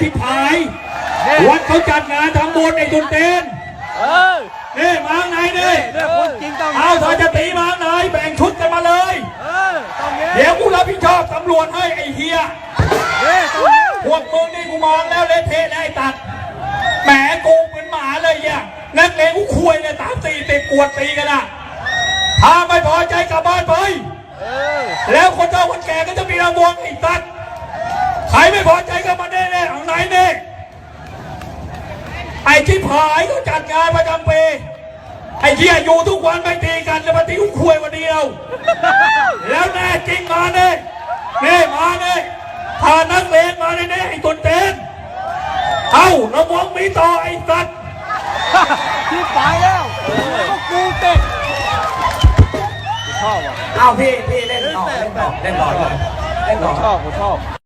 ที่ผายเนี่ยวัดเขาจัดงานทำบุญไอ้ตุนเต้นเออนี่มาข้างในนี่เนี่ยคนจริงต้องเอาถ้าจะตีมาข้างในแบ่งชุดกันมาเลยเออต้องเงี้ยเดี๋ยวกูรับผิดชอบตำรวจให้ไอ้เฮียเนี่ยต้องเงี้ยพวกมึงนี่กูมองแล้วเละเทะได้ตัด แหมกูเหมือนหมาเลยเนี่ยนักเลงกูคุยเลยตามตีติดกวดตีกันอะถ้าไม่พอใจกลับบ้านไปเออแล้วคนเฒ่าคนแก่ก็จะมีรางวัลไอ้ตัดใครไม่พอใจก็มาแน่ๆเอาไหนเน่ ไอ้ที่ผายเขาจัดงานประจำปีไอ้เหี้ยอยู่ทุกวันไม่ตีกันแล้วมาตีกูคุยวันเดียว แล้วแน่จริงมาเน่เน่มาเน่พานักเลงมาเน่ๆไอ้ตุนเต้นเอ้าระวังมีต่อไอ้สัตว์ที่ไปแล้วแล้วก็กูเตะชอบอะเอาพี่พี่เล่นต่อเล่นต่อเล่นต่อเล่นต่อชอบผมชอบ